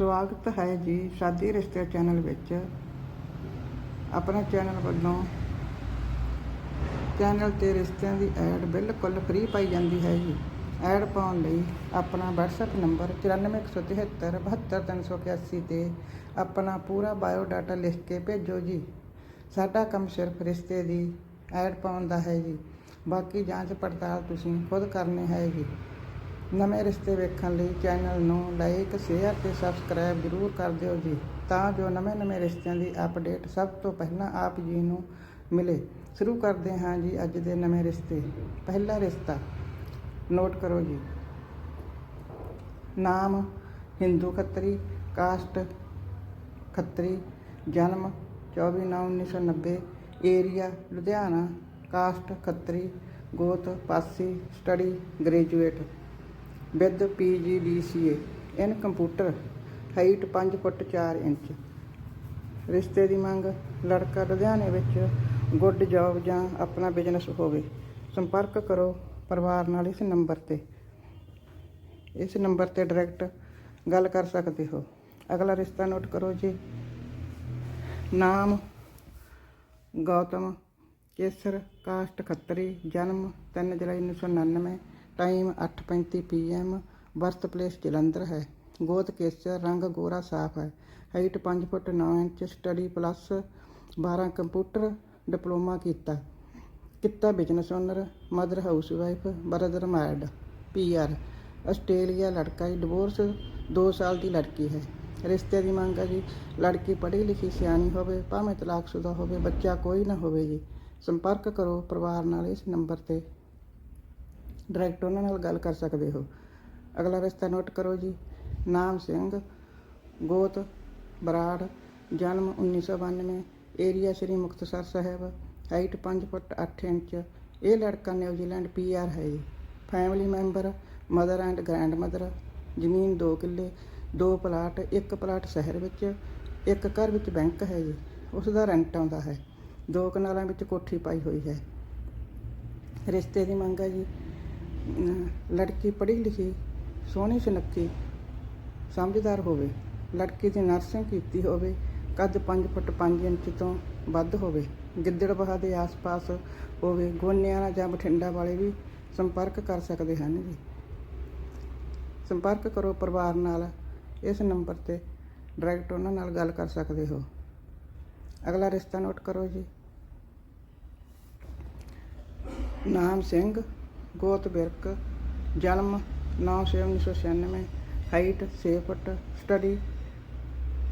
ਸਵਾਗਤ ਹੈ ਜੀ ਸ਼ਾਦੀ ਰਿਸ਼ਤੇ ਚੈਨਲ ਵਿੱਚ। ਆਪਣਾ ਚੈਨਲ ਵੱਲੋਂ ਚੈਨਲ ਤੇ ਰਿਸ਼ਤਿਆਂ ਦੀ ਐਡ ਬਿਲਕੁਲ ਫ੍ਰੀ ਪਾਈ ਜਾਂਦੀ ਹੈ ਜੀ। ਐਡ ਪਾਉਣ ਲਈ ਆਪਣਾ WhatsApp ਨੰਬਰ 9417 72381 ਤੇ ਆਪਣਾ ਪੂਰਾ ਬਾਇਓ ਡਾਟਾ ਲਿਖ ਕੇ ਭੇਜੋ ਜੀ। ਸਾਡਾ ਕੰਮ ਸਿਰਫ ਰਿਸ਼ਤੇ ਦੀ ਐਡ ਪਾਉਣ ਦਾ ਹੈ ਜੀ। ਬਾਕੀ ਜਾਂਚ ਪੜਤਾਲ ਤੁਸੀਂ ਖੁਦ ਕਰਨੀ ਹੈ ਜੀ। ਨਵੇਂ ਰਿਸ਼ਤੇ ਵੇਖਣ ਲਈ ਚੈਨਲ ਨੂੰ ਲਾਈਕ, ਸ਼ੇਅਰ ਤੇ ਸਬਸਕ੍ਰਾਈਬ ਜ਼ਰੂਰ ਕਰ ਦਿਓ ਜੀ, ਤਾਂ ਜੋ ਨਵੇਂ-ਨਵੇਂ ਰਿਸ਼ਤਿਆਂ ਦੀ ਅਪਡੇਟ ਸਭ ਤੋਂ ਪਹਿਲਾਂ ਆਪ ਜੀ ਨੂੰ ਮਿਲੇ। ਸ਼ੁਰੂ ਕਰਦੇ ਹਾਂ ਜੀ ਅੱਜ ਦੇ ਨਵੇਂ ਰਿਸ਼ਤੇ। ਪਹਿਲਾ ਰਿਸ਼ਤਾ, ਨੋਟ ਕਰੋ ਜੀ। ਨਾਮ, ਹਿੰਦੂ ਖੱਤਰੀ, ਕਾਸਟ ਖੱਤਰੀ, ਜਨਮ 24/9/1990 ਏਰੀਆ, ਲੁਧਿਆਣਾ, ਕਾਸਟ ਖੱਤਰੀ, ਗੋਤ, Pasi, study, graduate. With PGDCA in computer, height 5 foot 4 inch. ਰਿਸ਼ਤੇ ਦੀ ਮੰਗ, ਲੜਕਾ ਲੁਧਿਆਣੇ ਵਿੱਚ ਗੁੱਡ ਜੌਬ ਜਾਂ ਆਪਣਾ ਬਿਜ਼ਨਸ ਹੋਵੇ, ਸੰਪਰਕ ਕਰੋ ਪਰਿਵਾਰ ਨਾਲ ਇਸ ਨੰਬਰ ਤੇ। ਇਸ ਨੰਬਰ ਤੇ ਡਾਇਰੈਕਟ ਗੱਲ ਕਰ ਸਕਦੇ ਹੋ। ਅਗਲਾ ਰਿਸ਼ਤਾ ਨੋਟ ਕਰੋ ਜੀ। ਨਾਮ, ਗੌਤਮ, ਕੇਸਰ, ਕਾਸਟ ਖੱਤਰੀ, ਜਨਮ 3 ਜੁਲਾਈ 1999 time 8:35 PM birth place Jalandhar ਹੈ। ਗੋਦ ਕੇਸਰ, ਰੰਗ ਗੋਰਾ ਸਾਫ਼ ਹੈ। Height 5 foot 9 inch, study plus 12 computer diploma ਕੀਤਾ। ਕਿੱਤਾ business owner, mother housewife, brother married PR Australia ਲੜਕਾ ਜੀ ਡਿਵੋਰਸ 2 ਸਾਲ ਦੀ ਲੜਕੀ ਹੈ। ਰਿਸ਼ਤੇ ਦੀ ਮੰਗ ਹੈ ਜੀ, ਲੜਕੀ ਪੜ੍ਹੀ ਲਿਖੀ ਸਿਆਣੀ ਹੋਵੇ, ਭਾਵੇਂ ਤਲਾਕਸ਼ੁਦਾ ਹੋਵੇ, ਬੱਚਾ ਕੋਈ ਨਾ ਹੋਵੇ ਜੀ। ਸੰਪਰਕ ਕਰੋ ਪਰਿਵਾਰ ਨਾਲ ਇਸ ਨੰਬਰ ਤੇ। ਡਾਇਰੈਕਟ ਉਹਨਾਂ ਨਾਲ ਗੱਲ ਕਰ ਸਕਦੇ ਹੋ। ਅਗਲਾ ਰਿਸ਼ਤਾ ਨੋਟ ਕਰੋ ਜੀ। ਨਾਮ ਸਿੰਘ, ਗੋਤ, ਬਰਾੜ, ਜਨਮ 1992 area Shri Muktsar Sahib, height 5 foot 8 inch. ਇਹ ਲੜਕਾ ਨਿਊਜ਼ੀਲੈਂਡ ਪੀਆਰ ਹੈ ਜੀ। Family member mother and grandmother ਜ਼ਮੀਨ 2 ਕਿੱਲੇ, ਦੋ ਪਲਾਟ, ਇੱਕ ਪਲਾਟ ਸ਼ਹਿਰ ਵਿੱਚ, ਇੱਕ ਘਰ ਵਿੱਚ ਬੈਂਕ ਹੈ ਜੀ। ਉਸ ਦਾ ਰੈਂਟ ਆਉਂਦਾ ਹੈ। ਦੋ ਕਨਾਲਾਂ ਵਿੱਚ ਕੋਠੀ ਪਾਈ ਹੋਈ ਹੈ। ਰਿਸ਼ਤੇ ਦੀ ਮੰਗ ਹੈ ਜੀ। ਲੜਕੀ ਪੜ੍ਹੀ ਲਿਖੀ, ਸੋਹਣੀ ਸੁਨੱਖੀ, ਸਮਝਦਾਰ ਹੋਵੇ, ਲੜਕੀ ਦੀ ਨਰਸਿੰਗ ਕੀਤੀ ਹੋਵੇ, ਕੱਦ 5 ਫੁੱਟ 5 ਇੰਚ ਤੋਂ ਵੱਧ ਹੋਵੇ ਗਿੱਦੜਬਾਹਾ ਦੇ ਆਸ-ਪਾਸ ਹੋਵੇ ਗੋਨਿਆਣਾ ਜਾਂ ਬਠਿੰਡਾ ਵਾਲੇ ਵੀ ਸੰਪਰਕ ਕਰ ਸਕਦੇ ਹਨ ਜੀ। ਸੰਪਰਕ ਕਰੋ ਪਰਿਵਾਰ ਨਾਲ, ਇਸ ਨੰਬਰ ਤੇ ਡਾਇਰੈਕਟ ਉਹਨਾਂ ਨਾਲ ਗੱਲ ਕਰ ਸਕਦੇ ਹੋ। ਅਗਲਾ ਰਿਸ਼ਤਾ ਨੋਟ ਕਰੋ ਜੀ। ਨਾਮ ਸਿੰਘ। ਗੋਤ ਬਿਰਕ, ਜਨਮ 9/6/1996 height 6 foot study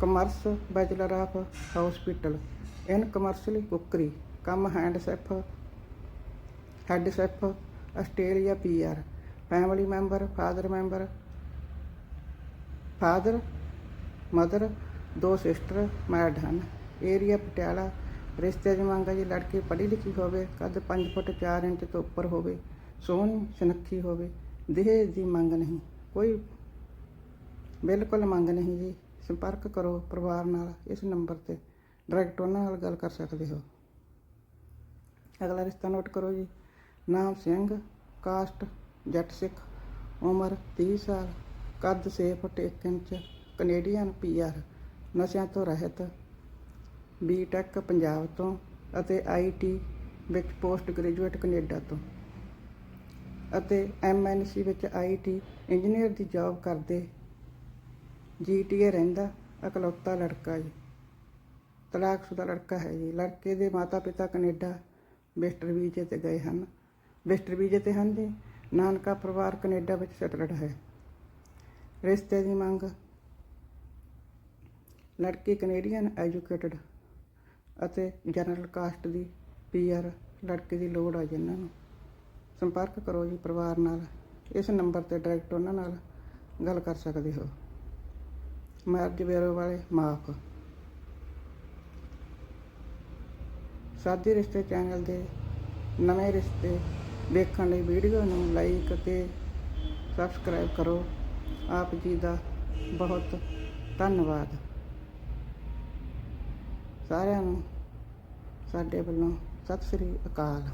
commerce bachelor of hospitality in commercially cookery ਕੰਮ head chef chef head chef Australia PR family member father member father mother ਦੋ ਸਿਸਟਰ ਮੈਰਿਡ ਹਨ। ਏਰੀਆ ਪਟਿਆਲਾ, ਰਿਸ਼ਤੇ ਦੀ ਮੰਗ ਹੈ ਜੀ, ਲੜਕੀ ਪੜ੍ਹੀ ਲਿਖੀ ਹੋਵੇ, ਕੱਦ 5 ਫੁੱਟ 4 ਇੰਚ ਤੋਂ ਉੱਪਰ ਹੋਵੇ। ਸੋਹਣੀ ਸੁਨੱਖੀ ਹੋਵੇ ਦਹੇਜ ਦੀ ਮੰਗ ਨਹੀਂ, ਕੋਈ ਬਿਲਕੁਲ ਮੰਗ ਨਹੀਂ ਜੀ। ਸੰਪਰਕ ਕਰੋ ਪਰਿਵਾਰ ਨਾਲ, ਇਸ ਨੰਬਰ ਤੇ ਡਾਇਰੈਕਟ ਉਹਨਾਂ ਨਾਲ ਗੱਲ ਕਰ ਸਕਦੇ ਹੋ। ਅਗਲਾ ਰਿਸ਼ਤਾ ਨੋਟ ਕਰੋ ਜੀ। ਨਾਮ ਸਿੰਘ, ਕਾਸਟ, ਜੱਟ ਸਿੱਖ, ਉਮਰ 30 ਸਾਲ, ਕੱਦ 6 ਫੁੱਟ 1 ਇੰਚ, ਕੈਨੇਡੀਅਨ ਪੀਆਰ ਨਸ਼ਿਆਂ ਤੋਂ ਰਹਿਤ ਬੀਟੈਕ ਪੰਜਾਬ ਤੋਂ ਅਤੇ ਆਈਟੀ ਵਿੱਚ ਪੋਸਟ ਗ੍ਰੈਜੂਏਟ ਕੈਨੇਡਾ ਤੋਂ। ਅਤੇ ਐਮਐਨਸੀ ਵਿੱਚ ਆਈਟੀ ਇੰਜੀਨੀਅਰ ਦੀ ਜੌਬ ਕਰਦੇ ਜੀਟੀਏ ਰਹਿੰਦਾ, ਇਕਲੌਤਾ ਲੜਕਾ ਜੀ। ਤਲਾਕਸ਼ੁਦਾ ਲੜਕਾ ਹੈ ਜੀ। ਲੜਕੇ ਦੇ ਮਾਤਾ-ਪਿਤਾ ਕੈਨੇਡਾ ਵਿਜ਼ਟਰ ਵੀਜ਼ੇ ਤੇ ਗਏ ਹਨ। ਵਿਜ਼ਟਰ ਵੀਜ਼ੇ ਤੇ ਹਨ ਜੀ। ਨਾਨਕਾ ਪਰਿਵਾਰ ਕੈਨੇਡਾ ਵਿੱਚ ਸੈਟਲਡ ਹੈ। ਰਿਸ਼ਤੇ ਦੀ ਮੰਗ। ਲੜਕੀ ਕੈਨੇਡੀਅਨ ਐਜੂਕੇਟਡ ਅਤੇ ਜਨਰਲ ਕਾਸਟ ਦੀ ਪੀਆਰ ਲੜਕੇ ਦੀ ਲੋੜ ਆ ਜਿਨ੍ਹਾਂ ਨੂੰ। ਸੰਪਰਕ ਕਰੋ ਜੀ ਪਰਿਵਾਰ ਨਾਲ। ਇਸ ਨੰਬਰ ਤੇ ਡਾਇਰੈਕਟ ਉਹਨਾਂ ਨਾਲ ਗੱਲ ਕਰ ਸਕਦੇ ਹੋ। ਮੈਰਿਜ ਬਿਊਰੋ ਵਾਲੇ ਮਾਫ। ਸਾਦੀ ਰਿਸ਼ਤੇ ਚੈਨਲ ਦੇ ਨਵੇਂ ਰਿਸ਼ਤੇ ਦੇਖਣ ਲਈ ਵੀਡੀਓ ਨੂੰ ਲਾਈਕ ਅਤੇ ਸਬਸਕ੍ਰਾਈਬ ਕਰੋ। ਆਪ ਜੀ ਦਾ ਬਹੁਤ ਧੰਨਵਾਦ। ਸਾਰਿਆਂ ਨੂੰ ਸਾਡੇ ਵੱਲੋਂ ਸਤਿ ਸ੍ਰੀ ਅਕਾਲ।